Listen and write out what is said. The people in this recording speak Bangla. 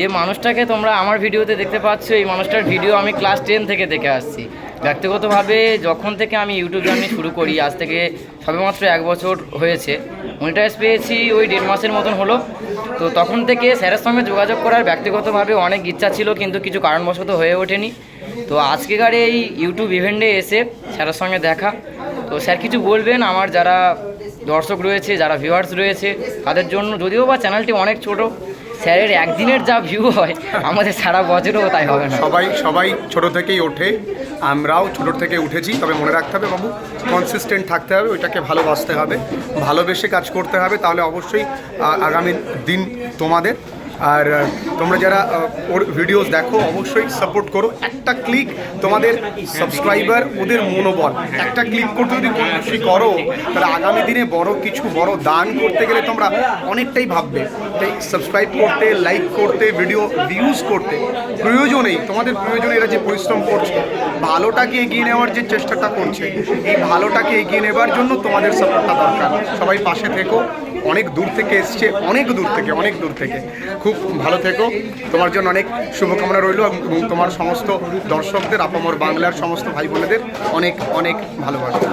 যে মানুষটাকে তোমরা আমার ভিডিওতে দেখতে পাচ্ছ, এই মানুষটার ভিডিও আমি ক্লাস টেন থেকে দেখে আসছি। ব্যক্তিগতভাবে যখন থেকে আমি ইউটিউব জার্নি শুরু করি, আজ থেকে সবেমাত্র এক বছর হয়েছে মনিটাইজ পেয়েছি ওই দেড় মাসের মতন হলো। তো তখন থেকে স্যারের সঙ্গে যোগাযোগ করার ব্যক্তিগতভাবে অনেক ইচ্ছা ছিল, কিন্তু কিছু কারণবশত হয়ে ওঠেনি। তো আজকেকার এই ইউটিউব ইভেন্টে এসে স্যারের সঙ্গে দেখা। তো স্যার কিছু বলবেন? আমার যারা দর্শক রয়েছে, যারা ভিউয়ার্স রয়েছে, তাদের জন্য, যদিও বা চ্যানেলটি অনেক ছোট স্যারের একদিনের যা ভিউ হয়, আমাদের সারা বছরও তাই হবে না। সবাই সবাই ছোট থেকেই ওঠে। আমরাও ছোট থেকে উঠেছি, তবে মনে রাখতে হবে বাবু কনসিস্টেন্ট থাকতে হবে, ওইটাকে ভালোবাসতে হবে। ভালোবেসে কাজ করতে হবে, তাহলে অবশ্যই আগামী দিন তোমাদের। আর তোমরা যারা ওর ভিডিওস দেখো, অবশ্যই সাপোর্ট করো। একটা ক্লিক তোমাদের সাবস্ক্রাইবার ওদের মনোবল। একটা ক্লিক করতে যদি খুশি করো, তাহলে আগামী দিনে বড় কিছু, বড় দান করতে গেলে তোমরা অনেকটাই ভাববে। তাই সাবস্ক্রাইব করতে লাইক করতে ভিডিও ভিউজ করতে। প্রয়োজনেই তোমাদের প্রয়োজনে এরা যে পরিশ্রম করছে, ভালোটাকে এগিয়ে নেওয়ার যে চেষ্টাটা করছে, এই ভালোটাকে এগিয়ে নেবার জন্য তোমাদের সাপোর্টটা দরকার। সবাই পাশে থেকো, অনেক দূর থেকে এসছে, অনেক দূর থেকে, অনেক দূর থেকে। খুব ভালো থেকো। তোমার জন্য অনেক শুভকামনা রইল এবং তোমার সমস্ত দর্শকদের, আপামর বাংলার সমস্ত ভাই বোনেদের অনেক অনেক ভালোবাসা।